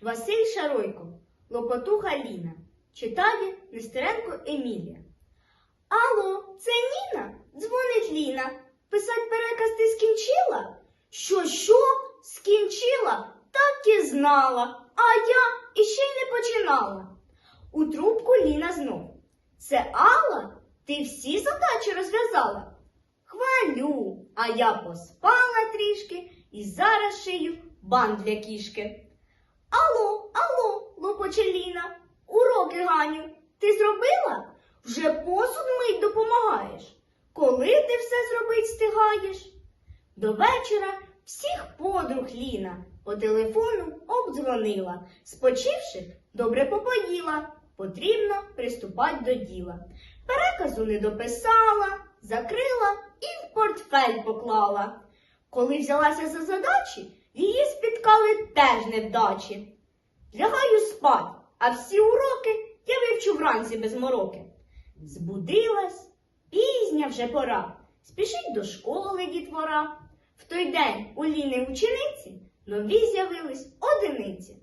Василь Шаройко, Лопотуха Ліна. Читає Нестеренко Емілія. Алло, це Ніна? Дзвонить Ліна. Писать переказ ти скінчила? Що, що? Скінчила? Так і знала. А я іще й не починала. У трубку Ліна знов. Це Алла? Ти всі задачі розв'язала? Хвалю, а я поспала трішки і зараз шию бан для кішки. Алло, алло, лопоче Ліна, уроки Ганю, ти зробила? Вже посуд мить допомагаєш. Коли ти все зробить встигаєш? До вечора всіх подруг Ліна по телефону обдзвонила. Спочивши, добре попоїла. Потрібно приступать до діла. Переказу не дописала, закрила і в портфель поклала. Коли взялася за задачі, її спіткали теж невдачі. Лягаю спать, а всі уроки я вивчу вранці без мороки. Збудилась, пізня вже пора. Спішить до школи дітвора. В той день у Ліни учениці нові з'явились одиниці.